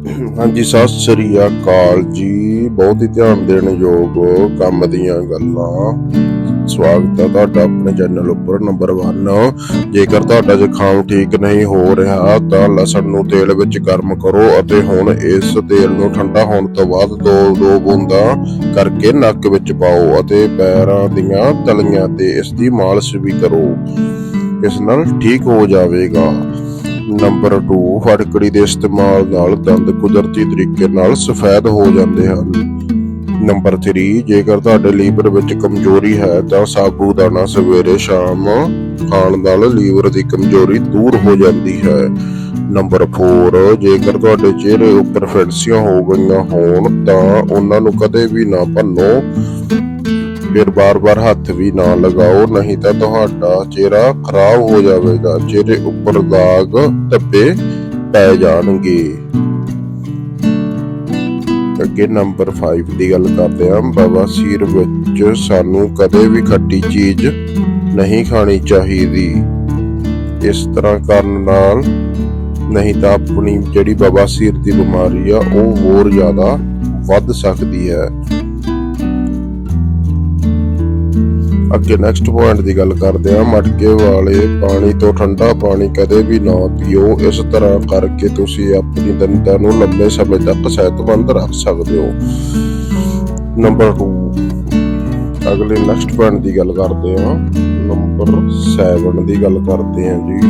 ਹਾਂਜੀ, ਸਤਿ ਸ੍ਰੀ ਅਕਾਲ ਜੀ। ਬਹੁਤ ਹੀ ਧਿਆਨ ਦੇਣ ਯੋਗ ਕੰਮ ਦੀਆਂ ਗੱਲਾਂ। ਸਵਾਗਤ ਹੈ ਤੁਹਾਡਾ ਆਪਣੇ ਚੈਨਲ ਉੱਪਰ ਨੰਬਰ 1 ਜੇਕਰ ਤੁਹਾਡਾ ਜ਼ੁਕਾਮ ਠੀਕ ਨਹੀਂ ਹੋ ਰਿਹਾ, ਤਾਂ ਲਸਣ ਨੂੰ ਤੇਲ ਵਿੱਚ ਗਰਮ ਕਰੋ ਅਤੇ ਹੁਣ ਇਸ ਤੇਲ ਨੂੰ ਠੰਡਾ ਹੋਣ ਤੋਂ ਬਾਅਦ ਦੋ ਦੋ ਬੂੰਦਾਂ ਕਰਕੇ ਨੱਕ ਵਿੱਚ ਪਾਓ ਅਤੇ ਪੈਰਾਂ ਦੀਆਂ ਤਲੀਆਂ ਤੇ ਇਸ ਦੀ ਮਾਲਿਸ਼ ਵੀ ਕਰੋ। ਇਸ ਨਾਲ ਠੀਕ ਹੋ ਜਾਵੇਗਾ। ਨੰਬਰ 2 ਫਟਕੜੀ ਦੇ ਇਸਤੇਮਾਲ ਨਾਲ ਦੰਦ ਕੁਦਰਤੀ ਤਰੀਕੇ ਨਾਲ ਸਫੈਦ ਹੋ ਜਾਂਦੇ ਹਨ। ਨੰਬਰ 3 ਜੇਕਰ ਤੁਹਾਡੇ ਲੀਵਰ ਵਿੱਚ ਕਮਜ਼ੋਰੀ ਹੈ, ਤਾਂ ਸਾਬੂਦਾਨਾ ਸਵੇਰੇ ਸ਼ਾਮ ਖਾਣ ਨਾਲ ਲੀਵਰ ਦੀ ਕਮਜ਼ੋਰੀ ਦੂਰ ਹੋ ਜਾਂਦੀ ਹੈ। ਨੰਬਰ 4 ਜੇਕਰ ਤੁਹਾਡੇ ਚਿਹਰੇ ਉੱਪਰ ਫਿੰਸੀਆਂ ਹੋ ਗਈਆਂ ਹੋਣ, ਤਾਂ ਉਹਨਾਂ ਨੂੰ ਕਦੇ ਵੀ ਨਾ ਭੰਨੋ। ਫਿਰ ਬਾਰ-ਬਾਰ ਹੱਥ ਵੀ ਨਾ ਲਗਾਓ, ਨਹੀਂ ਤਾਂ ਤੁਹਾਡਾ ਚਿਹਰਾ ਖਰਾਬ ਹੋ ਜਾਵੇਗਾ। ਚਿਹਰੇ ਉੱਪਰ ਦਾਗ ਧੱਬੇ ਪੈ ਜਾਣਗੇ। ਅੱਗੇ ਨੰਬਰ 5 ਦੀ ਗੱਲ ਕਰਦੇ ਹਾਂ ਬਵਾਸੀਰ ਵਿੱਚ ਸਾਨੂੰ ਕਦੇ ਵੀ ਖੱਟੀ ਚੀਜ਼ ਨਹੀਂ ਖਾਣੀ ਚਾਹੀਦੀ। ਇਸ ਤਰ੍ਹਾਂ ਕਰਨ ਨਾਲ ਨਹੀਂ ਤਾਂ ਆਪਣੀ ਜਿਹੜੀ ਬਵਾਸੀਰ ਦੀ ਬਿਮਾਰੀ ਆ, ਉਹ ਹੋਰ ਜ਼ਿਆਦਾ ਵੱਧ ਸਕਦੀ ਹੈ। ਅੱਗੇ ਨੈਕਸਟ ਪੁਆਇੰਟ ਦੀ ਗੱਲ ਕਰਦੇ ਹਾਂ। ਮਟਕੇ ਵਾਲੇ ਪਾਣੀ ਤੋਂ ਠੰਡਾ ਪਾਣੀ ਕਦੇ ਵੀ ਨਾ ਪੀਓ। ਇਸ ਤਰ੍ਹਾਂ ਕਰਕੇ ਤੁਸੀਂ ਆਪਣੀ ਦੰਦਾਂ ਨੂੰ ਲੰਬੇ ਸਮੇਂ ਤੱਕ ਸਿਹਤਮੰਦ ਰੱਖ ਸਕਦੇ ਹੋ। ਨੰਬਰ 2 ਅਗਲੇ ਨੈਕਸਟ ਪੁਆਇੰਟ ਦੀ ਗੱਲ ਕਰਦੇ ਹਾਂ। ਨੰਬਰ 7 ਦੀ ਗੱਲ ਕਰਦੇ ਹਾਂ ਜੀ।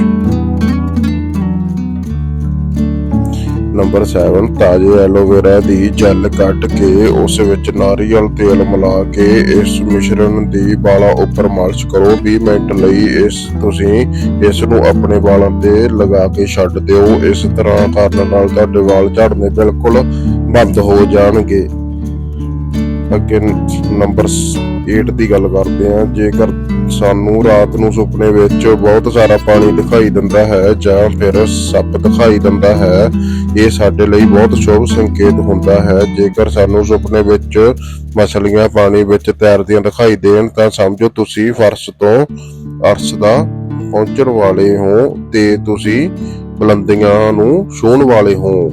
ਨੰਬਰ 7 ਤਾਜ਼ੇ ਐਲੋਵੇਰਾ ਦੀ ਜੈਲ ਕੱਟ ਕੇ ਉਸ ਵਿੱਚ ਨਾਰੀਅਲ ਤੇਲ ਮਿਲਾ ਕੇ ਇਸ ਮਿਸ਼ਰਣ ਦੀ ਵਾਲਾਂ ਉੱਪਰ ਮਾਲਿਸ਼ ਕਰੋ। 20 ਮਿੰਟ ਲਈ ਇਸ, ਤੁਸੀਂ ਇਸ ਨੂੰ ਆਪਣੇ ਵਾਲਾਂ ਤੇ ਲਗਾ ਕੇ ਛੱਡ ਦਿਓ। ਇਸ ਤਰ੍ਹਾਂ ਕਰਨ ਨਾਲ ਤੁਹਾਡੇ ਵਾਲ ਝੜਨੇ ਬਿਲਕੁਲ ਬੰਦ ਹੋ ਜਾਣਗੇ। ਅੱਗੇ ਨੰਬਰ 8 ਦੀ ਗੱਲ ਕਰਦੇ ਹਾਂ। ਜੇਕਰ ਸਾਨੂੰ ਰਾਤ ਨੂੰ ਸੁਪਨੇ ਵਿੱਚ ਬਹੁਤ ਸਾਰਾ ਪਾਣੀ ਦਿਖਾਈ ਦਿੰਦਾ ਹੈ, ਜਾਂ ਫਿਰ ਸੱਪ ਦਿਖਾਈ ਦਿੰਦਾ ਹੈ। ਇਹ ਸਾਡੇ ਲਈ ਬਹੁਤ ਸ਼ੁਭ ਸੰਕੇਤ ਹੁੰਦਾ ਹੈ। ਜੇਕਰ ਸਾਨੂੰ ਸੁਪਨੇ ਵਿੱਚ ਮਛਲੀਆਂ ਪਾਣੀ ਵਿੱਚ ਤੈਰਦੀਆਂ ਦਿਖਾਈ ਦੇਣ, ਤਾਂ ਸਮਝੋ ਤੁਸੀਂ ਫਰਸ਼ ਤੋਂ ਅਰਸ਼ ਦਾ ਪਹੁੰਚਣ ਵਾਲੇ ਹੋ ਤੇ ਤੁਸੀਂ ਬੁਲੰਦੀਆਂ ਨੂੰ ਛੂਹਣ ਵਾਲੇ ਹੋ।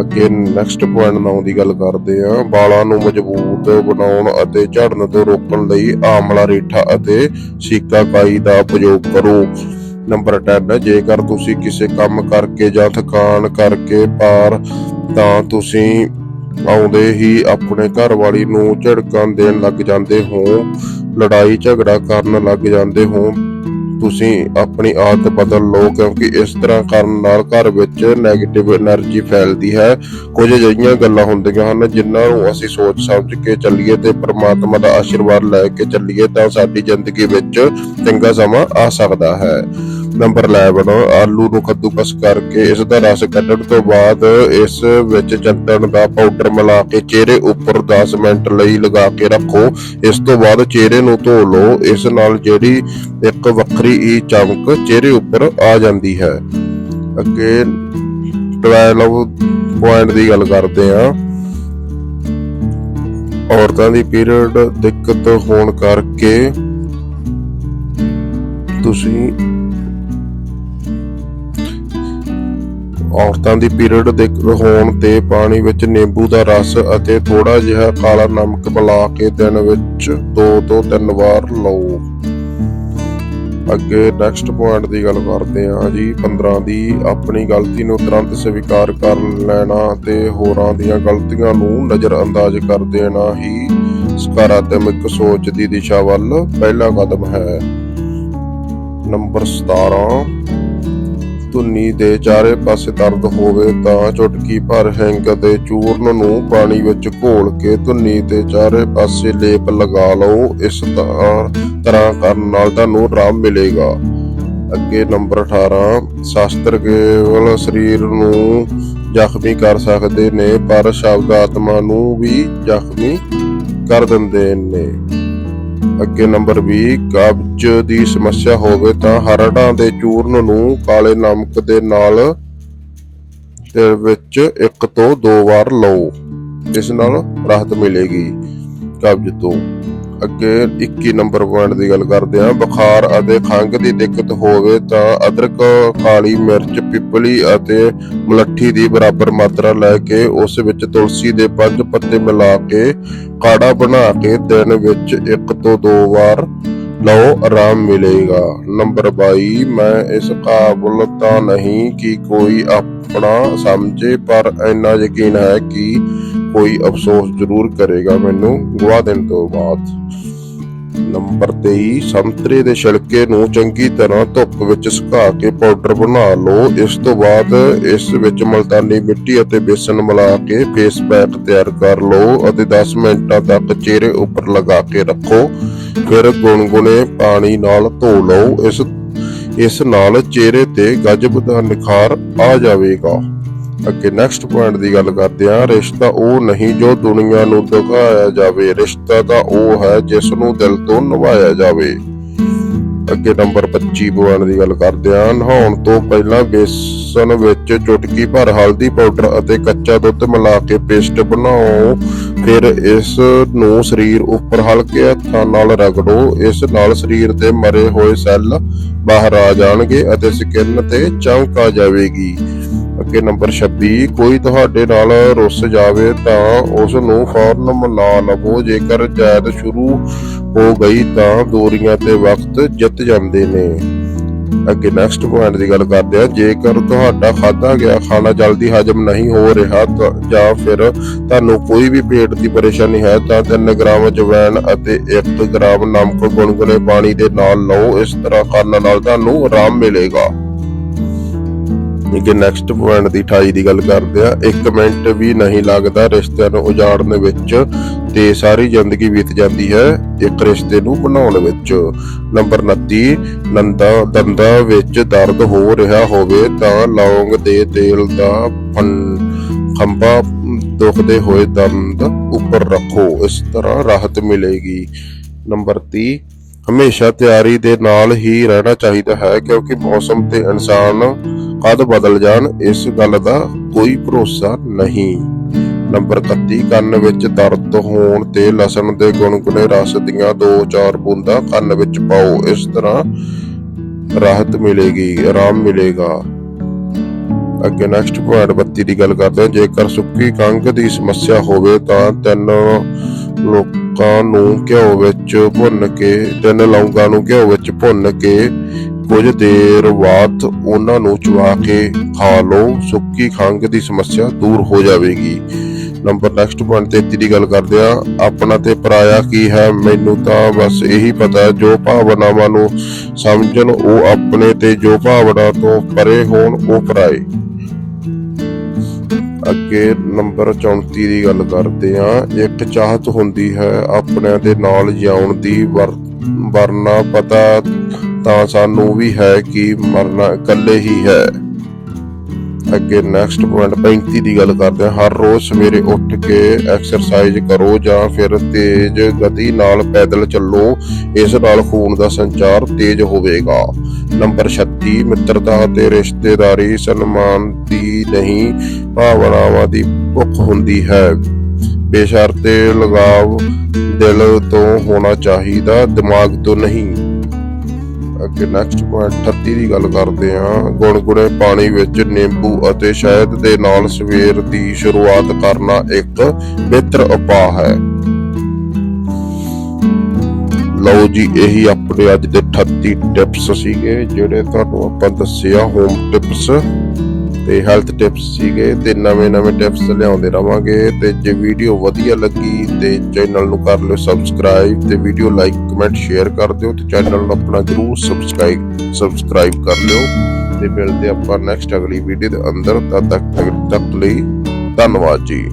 ਅੱਗੇ ਨੈਕਸਟ ਪੁਆਇੰਟ 9 ਦੀ ਗੱਲ ਕਰਦੇ ਹਾਂ। ਵਾਲਾਂ ਨੂੰ ਮਜ਼ਬੂਤ ਬਣਾਉਣ ਅਤੇ ਝੜਨ ਤੋਂ ਰੋਕਣ ਲਈ ਆਮਲਾ ਰੀਠਾ ਅਤੇ ਸੀਕਾਕਾਈ ਦਾ ਉਪਯੋਗ ਕਰੋ। ਨੰਬਰ 10 ਜੇਕਰ ਤੁਸੀਂ ਕਿਸੇ ਕੰਮ ਕਰਕੇ ਜਾਂ ਥਕਾਨ ਕਰਕੇ ਪਾਰ, ਤਾਂ ਤੁਸੀਂ ਆਉਂਦੇ ਹੀ ਆਪਣੇ ਘਰ ਵਾਲੀ ਨੂੰ ਝੜਕਾਂ ਦੇਣ ਲੱਗ ਜਾਂਦੇ ਹੋ। ਲੜਾਈ ਝਗੜਾ ਕਰਨ ਲੱਗ ਜਾਂਦੇ ਹੋ। ਤੁਸੀਂ ਆਪਣੀ ਆਦਤ ਬਦਲ ਲਓ, ਕਿਉਂਕਿ ਇਸ ਤਰ੍ਹਾਂ ਕਰਨ ਨਾਲ ਘਰ ਵਿੱਚ 네ਗੇਟਿਵ એનર્ਜੀ ਫੈਲਦੀ ਹੈ। ਕੁਝ ਅਜਿਹੀਆਂ ਗੱਲਾਂ ਹੁੰਦੀਆਂ ਹਨ ਜਿਨ੍ਹਾਂ ਨੂੰ ਅਸੀਂ ਸੋਚ ਸਮਝ ਕੇ ਚੱਲੀਏ ਤੇ ਪ੍ਰਮਾਤਮਾ ਦਾ ਆਸ਼ੀਰਵਾਦ ਲੈ ਕੇ ਚੱਲੀਏ ਤਾਂ ਸਾਡੀ ਜ਼ਿੰਦਗੀ ਵਿੱਚ ਚੰਗਾ ਸਮਾਂ ਆ ਸਕਦਾ ਹੈ। ਨੰਬਰ 11 ਆਲੂ ਨੂੰ ਕੱਦੂਕਸ ਕਰਕੇ ਇਸ ਦਾ ਰਸ ਕੱਢਣ ਤੋਂ ਬਾਅਦ ਇਸ ਵਿੱਚ ਚੰਦਨ ਦਾ ਪਾਊਡਰ ਮਿਲਾ ਕੇ ਚਿਹਰੇ ਉੱਪਰ 10 ਮਿੰਟ ਲਈ ਲਗਾ ਕੇ ਰੱਖੋ। ਇਸ ਤੋਂ ਬਾਅਦ ਚਿਹਰੇ ਨੂੰ ਧੋ ਲਓ। ਇਸ ਨਾਲ ਜਿਹੜੀ ਇੱਕ ਵੱਖਰੀ ਹੀ ਚਮਕ ਚਿਹਰੇ ਉੱਪਰ ਆ ਜਾਂਦੀ ਹੈ। ਅੱਗੇ 12 ਪੁਆਇੰਟ ਦੀ ਗੱਲ ਕਰਦੇ ਹਾਂ। ਔਰਤਾਂ ਦੀ ਪੀਰੀਅਡ ਦਿੱਕਤ ਹੋਣ ਕਰਕੇ ਤੁਸੀਂ ਔਰਤਾਂ ਦੀ ਪੀਰੀਅਡ ਦੇ ਹੋਣ ਤੇ ਪਾਣੀ ਵਿੱਚ ਨਿੰਬੂ ਦਾ ਰਸ ਅਤੇ ਥੋੜਾ ਜਿਹਾ ਕਾਲਾ ਨਮਕ ਮਿਲਾ ਕੇ ਦਿਨ ਵਿੱਚ 2 ਤੋਂ 3 ਵਾਰ ਲਓ। ਅੱਗੇ ਨੈਕਸਟ ਪੁਆਇੰਟ ਦੀ ਗੱਲ ਕਰਦੇ ਹਾਂ ਜੀ। 15 ਦੀ ਆਪਣੀ ਗਲਤੀ ਨੂੰ ਤੁਰੰਤ ਸਵੀਕਾਰ ਕਰ ਲੈਣਾ ਤੇ ਹੋਰਾਂ ਦੀਆਂ ਗਲਤੀਆਂ ਨੂੰ ਨਜ਼ਰਅੰਦਾਜ਼ ਕਰ ਦੇਣਾ ਹੀ ਸਕਾਰਾਤਮਕ ਸੋਚ ਦੀ ਦਿਸ਼ਾ ਵੱਲ ਪਹਿਲਾ ਕਦਮ ਹੈ। ਨੰਬਰ 17 ਧੁੰਨੀ ਦੇ ਚਾਰੇ ਪਾਸੇ ਦਰਦ ਹੋਵੇ ਤਾਂ ਚੁਟਕੀ ਭਰ ਹਿੰਗ ਦੇ ਚੂਰਨ ਨੂੰ ਪਾਣੀ ਵਿੱਚ ਘੋਲ ਕੇ ਧੁੰਨੀ ਦੇ ਚਾਰੇ ਪਾਸੇ ਲੇਪ ਲਗਾ ਲਓ। ਇਸ ਤਰ੍ਹਾਂ ਕਰਨ ਨਾਲ ਤੁਹਾਨੂੰ ਆਰਾਮ ਮਿਲੇਗਾ। ਅੱਗੇ ਨੰਬਰ 18 ਸ਼ਾਸਤਰ ਕੇਵਲ ਸਰੀਰ ਨੂੰ ਜ਼ਖਮੀ ਕਰ ਸਕਦੇ ਨੇ, ਪਰ ਸ਼ਬਦ ਆਤਮਾ ਨੂੰ ਵੀ ਜ਼ਖਮੀ ਕਰ ਦਿੰਦੇ ਨੇ। ਅੱਗੇ ਨੰਬਰ 20 ਕਬਜ਼ ਦੀ ਸਮੱਸਿਆ ਹੋਵੇ ਤਾਂ ਹਰੜਾਂ ਦੇ ਚੂਰਨ ਨੂੰ ਕਾਲੇ ਨਮਕ ਦੇ ਨਾਲ ਤੇ ਵਿੱਚ ਇੱਕ ਤੋਂ ਦੋ ਵਾਰ ਲਓ। ਇਸ ਨਾਲ ਰਾਹਤ ਮਿਲੇਗੀ ਕਬਜ਼ ਤੋਂ। ਅੱਗੇ 21 ਨੰਬਰ ਪੁਆਇੰਟ ਦੀ ਗੱਲ ਕਰਦੇ ਹਾਂ। ਬੁਖਾਰ ਅਤੇ ਖੰਘ ਦੀ ਦਿੱਕਤ ਹੋਵੇ ਤਾਂ ਅਦਰਕ, ਕਾਲੀ ਮਿਰਚ, ਪਿਪਲੀ ਅਤੇ ਮਲੱਠੀ ਦੀ ਬਰਾਬਰ ਮਾਤਰਾ ਲੈ ਕੇ ਉਸ ਵਿੱਚ ਤੁਲਸੀ ਦੇ ਪੰਜ ਪੱਤੇ ਮਿਲਾ ਕੇ ਕਾੜਾ ਬਣਾ ਕੇ ਦਿਨ ਵਿੱਚ ਇੱਕ ਤੋਂ ਦੋ ਵਾਰ ਲਓ, ਆਰਾਮ ਮਿਲੇਗਾ। ਨੰਬਰ 22 ਮੈਂ ਇਸ ਕਾਬਲ ਤਾਂ ਨਹੀਂ ਕਿ ਕੋਈ ਆਪਣਾ ਸਮਝੇ, ਪਰ ਇੰਨਾ ਯਕੀਨ ਹੈ ਕਿ ਕੋਈ ਅਫਸੋਸ ਜ਼ਰੂਰ ਕਰੇਗਾ ਮੈਨੂੰ ਗਵਾ ਦੇਣ ਤੋਂ ਬਾਅਦ। ਨੰਬਰ 23 ਸੰਤਰੇ ਦੇ ਛਿਲਕੇ ਨੂੰ ਚੰਗੀ ਤਰ੍ਹਾਂ ਧੁੱਪ ਵਿੱਚ ਸੁਕਾ ਕੇ ਪਾਊਡਰ ਬਣਾ ਲਓ। ਇਸ ਤੋਂ ਬਾਅਦ ਇਸ ਵਿੱਚ ਮਲਤਾਨੀ ਮਿੱਟੀ ਅਤੇ ਬੇਸਨ ਮਿਲਾ ਕੇ ਫੇਸ ਪੈਕ ਤਿਆਰ ਕਰ ਲਓ ਅਤੇ 10 ਮਿੰਟਾਂ ਤੱਕ ਚਿਹਰੇ ਉੱਪਰ ਲਗਾ ਕੇ ਰੱਖੋ। ਫਿਰ ਗੁਨਗੁਨੇ ਪਾਣੀ ਨਾਲ ਧੋ ਲਓ। ਇਸ ਇਸ ਨਾਲ ਚਿਹਰੇ ਤੇ ਗਜਬ ਦਾ ਨਿਖਾਰ ਆ ਜਾਵੇਗਾ। ਅੱਗੇ ਨੈਕਸਟ ਪੁਆਇੰਟ ਦੀ ਗੱਲ ਕਰਦੇ ਹਾਂ, ਰਿਸ਼ਤਾ ਉਹ ਨਹੀਂ ਜੋ ਦੁਨੀਆ ਨੂੰ ਦਿਖਾਇਆ ਜਾਵੇ, ਰਿਸ਼ਤਾ ਤਾਂ ਉਹ ਹੈ ਜਿਸ ਨੂੰ ਦਿਲ ਤੋਂ ਨਿਭਾਇਆ ਜਾਵੇ। ਅੱਗੇ ਨੰਬਰ 25 ਪੁਆਇੰਟ ਦੀ ਗੱਲ ਕਰਦੇ ਹਾਂ, ਨਹਾਉਣ ਤੋਂ ਪਹਿਲਾਂ ਬੇਸਨ ਵਿੱਚ ਚੁਟਕੀ ਭਰ, ਹਲਦੀ ਪਾਊਡਰ ਅਤੇ ਕੱਚਾ ਦੁੱਧ ਮਿਲਾ ਕੇ ਪੇਸਟ ਬਣਾਓ। ਫਿਰ ਇਸ ਨੂੰ ਸਰੀਰ ਉੱਪਰ ਹਲਕੇ ਹੱਥਾਂ ਨਾਲ ਰਗੜੋ, ਇਸ ਨਾਲ ਸਰੀਰ ਦੇ ਮਰੇ ਹੋਏ ਸੈੱਲ ਬਾਹਰ ਆ ਜਾਣਗੇ ਅਤੇ ਸਕਿਨ ਤੇ ਚਮਕ ਆ ਜਾਵੇਗੀ। ਅੱਗੇ ਨੰਬਰ 26 ਕੋਈ ਤੁਹਾਡੇ ਨਾਲ ਰੁੱਸ ਜਾਵੇ ਤਾਂ ਉਸ ਨੂੰ ਫੌਰਨ ਮਨਾ ਲਵੋ। ਜੇਕਰ ਜੈਦ ਸ਼ੁਰੂ ਹੋ ਗਈ ਤਾਂ ਦੂਰੀਆਂ ਤੇ ਵਕਤ ਜਿੱਤ ਜਾਂਦੇ ਨੇ। ਅੱਗੇ ਨੈਕਸਟ ਪੁਆਇੰਟ ਦੀ ਗੱਲ ਕਰਦੇ ਹਾਂ। ਜੇਕਰ ਤੁਹਾਡਾ ਖਾਧਾ ਗਿਆ, ਖਾਣਾ ਜਲਦੀ ਹਜਮ ਨਹੀਂ ਹੋ ਰਿਹਾ ਜਾਂ ਫਿਰ ਤੁਹਾਨੂੰ ਕੋਈ ਵੀ ਪੇਟ ਦੀ ਪਰੇਸ਼ਾਨੀ ਹੈ ਤਾਂ 3 ਗ੍ਰਾਮ ਅਜਵਾਇਣ ਅਤੇ 1 ਗ੍ਰਾਮ ਨਮਕ ਗੁਨਗੁਨੇ ਪਾਣੀ ਦੇ ਨਾਲ ਲਓ। ਇਸ ਤਰ੍ਹਾਂ ਕਰਨ ਨਾਲ ਤੁਹਾਨੂੰ ਆਰਾਮ ਮਿਲੇਗਾ। ਕਿ ਨੈਕਸਟ ਪੁਆਇੰਟ ਦੀ 28 ਦੀ ਗੱਲ ਕਰਦੇ ਆ 1 ਮਿੰਟ ਵੀ ਨਹੀਂ ਲੱਗਦਾ ਰਿਸ਼ਤਿਆਂ ਨੂੰ ਉਜਾੜਨ ਵਿੱਚ ਤੇ ਸਾਰੀ ਜ਼ਿੰਦਗੀ ਬੀਤ ਜਾਂਦੀ ਹੈ ਇੱਕ ਰਿਸ਼ਤੇ ਨੂੰ ਬਣਾਉਣ ਵਿੱਚ। ਨੰਬਰ 29 ਨੰਦਾ ਦੰਦਾਂ ਵਿੱਚ ਦਰਦ ਹੋ ਰਿਹਾ ਹੋਵੇ ਤਾਂ ਲੌਂਗ ਦੇ ਤੇਲ ਦਾ ਖੰਭਾ ਦੁਖਦੇ ਹੋਏ ਦੰਦ ਉੱਪਰ ਰੱਖੋ, ਇਸ ਤਰ੍ਹਾਂ ਰਾਹਤ ਮਿਲੇਗੀ। ਨੰਬਰ 30 ਹਮੇਸ਼ਾ ਤਿਆਰੀ ਦੇ ਨਾਲ ਹੀ ਰਹਿਣਾ ਚਾਹੀਦਾ ਹੈ ਕਿਉਂਕਿ ਮੌਸਮ ਤੇ ਇਨਸਾਨ ਕਦ ਬਦਲ ਜਾਣ, ਇਸ ਗੱਲ ਦਾ ਕੋਈ ਭਰੋਸਾ ਨਹੀਂ। ਨੰਬਰ 31 ਕੰਨ ਵਿੱਚ ਦਰਦ ਹੋਣ ਤੇ ਲਸਣ ਦੇ ਗੁਨਗੁਨੇ ਰਸ ਦੀਆਂ 2-4 ਬੂੰਦਾਂ ਕੰਨ ਵਿੱਚ ਪਾਓ, ਇਸ ਤਰ੍ਹਾਂ ਰਾਹਤ ਮਿਲੇਗੀ, ਆਰਾਮ ਮਿਲੇਗਾ। ਅੱਗੇ ਨੈਕਸਟ ਪੁਆਇੰਟ 32 ਦੀ ਗੱਲ ਕਰਦੇ ਹਾਂ। ਜੇਕਰ ਸੁੱਕੀ ਖੰਘ ਦੀ ਸਮੱਸਿਆ ਹੋਵੇ ਤਾਂ ਤਿੰਨ ਲੋਕਾਂ ਨੂੰ ਘਿਓ ਵਿੱਚ ਭੁੰਨ ਕੇ, ਤਿੰਨ ਲੌਂਗਾਂ ਨੂੰ ਘਿਓ ਵਿੱਚ ਭੁੰਨ ਕੇ, ਕੁਝ ਦੇਰ ਬਾਅਦ ਉਹਨਾਂ ਨੂੰ ਚਬਾ ਕੇ ਖਾ ਲਓ। ਸੁੱਕੀ ਖੰਘ ਦੀ ਸਮੱਸਿਆ ਦੂਰ ਹੋ ਜਾਵੇਗੀ। ਨੰਬਰ ਨੈਕਸਟ ਪੁਆਇੰਟ 33 ਦੀ ਗੱਲ ਕਰਦੇ ਆ ਆਪਣਾ ਤੇ ਪਰਾਇਆ ਕੀ ਹੈ? ਮੈਨੂੰ ਤਾਂ ਬਸ ਇਹੀ ਪਤਾ ਹੈ, ਜੋ ਭਾਵਨਾਵਾਂ ਨੂੰ ਸਮਝਣ, ਉਹ ਆਪਣੇ ਤੇ ਜੋ ਭਾਵਨਾ ਤੋਂ ਪਰੇ ਹੋਣ, ਉਹ ਪਰਾਏ। ਅੱਗੇ ਨੰਬਰ 34 ਦੀ ਗੱਲ ਕਰਦੇ ਆ ਇੱਕ ਚਾਹਤ ਹੁੰਦੀ ਹੈ ਆਪਣਿਆਂ ਦੇ ਨਾਲ ਜਿਉਣ ਦੀ। ਵਰ- ਵਰਨਾ ਪਤਾ ਤਾਂ ਸਾਨੂੰ ਵੀ ਹੈ ਕਿ ਮਰਨਾ ਇਕੱਲੇ ਹੀ ਹੈ। ਅੱਗੇ ਨੈਕਸਟ ਪੁਆਇੰਟ 35 ਦੀ ਗੱਲ ਕਰਦੇ ਹਾਂ। ਹਰ ਰੋਜ਼ ਸਵੇਰੇ ਉੱਠ ਕੇ ਐਕਸਰਸਾਈਜ਼ ਕਰੋ ਜਾਂ ਫਿਰ ਤੇਜ਼ ਗਤੀ ਨਾਲ ਪੈਦਲ ਚੱਲੋ। ਇਸ ਨਾਲ ਖੂਨ ਦਾ ਸੰਚਾਰ ਤੇਜ਼ ਹੋਵੇਗਾ। ਨੰਬਰ 36 ਮਿੱਤਰਤਾ ਅਤੇ ਰਿਸ਼ਤੇਦਾਰੀ ਸਨਮਾਨ ਦੀ ਨਹੀਂ, ਭਾਵਨਾਵਾਂ ਦੀ ਭੁੱਖ ਹੁੰਦੀ ਹੈ। ਬੇਸ਼ਰਤੇ ਲਗਾਵ ਦਿਲ ਤੋਂ ਹੋਣਾ ਚਾਹੀਦਾ, ਦਿਮਾਗ ਤੋਂ ਨਹੀਂ। ਅੱਗੇ ਨੈਕਸਟ ਪੁਆਇੰਟ 38 ਦੀ ਗੱਲ ਕਰਦੇ ਹਾਂ। ਗੁਣਗੁਣੇ ਪਾਣੀ ਵਿੱਚ ਨਿੰਬੂ ਅਤੇ ਸ਼ਹਿਦ ਦੇ ਨਾਲ ਸਵੇਰ ਦੀ ਸ਼ੁਰੂਆਤ ਕਰਨਾ ਇੱਕ ਬਿਹਤਰ ਉਪਾਅ ਹੈ। ਲਓ ਜੀ, ਇਹੀ ਆਪਣੇ ਅੱਜ ਦੇ 38 ਟਿਪਸ ਸੀਗੇ, ਜਿਹੜੇ ਤੁਹਾਨੂੰ ਆਪਾਂ ਦੱਸਿਆ ਹੋਮ ਟਿਪਸ ਤੇ ਹੈਲਥ ਟਿਪਸ ਸੀਗੇ ਤੇ ਨਵੇਂ ਨਵੇਂ ਟਿਪਸ ਲਿਆਉਂਦੇ ਰਵਾਂਗੇ ਤੇ ਜੇ ਵੀਡੀਓ ਵਧੀਆ ਲੱਗੀ ਤੇ ਚੈਨਲ ਨੂੰ ਕਰ ਲਿਓ ਸਬਸਕ੍ਰਾਈਬ ਤੇ ਵੀਡੀਓ ਲਾਈਕ ਕਮੈਂਟ ਸ਼ੇਅਰ ਕਰ ਦਿਓ ਤੇ ਚੈਨਲ ਨੂੰ ਆਪਣਾ ਜਰੂਰ ਸਬਸਕ੍ਰਾਈਬ ਸਬਸਕ੍ਰਾਈਬ ਕਰ ਲਿਓ ਤੇ ਮਿਲਦੇ ਆਪਾਂ ਨੈਕਸਟ ਅਗਲੀ ਵੀਡੀਓ ਦੇ ਅੰਦਰ, ਤਦ ਤੱਕ ਤੱਕ ਲਈ ਧੰਨਵਾਦ ਜੀ।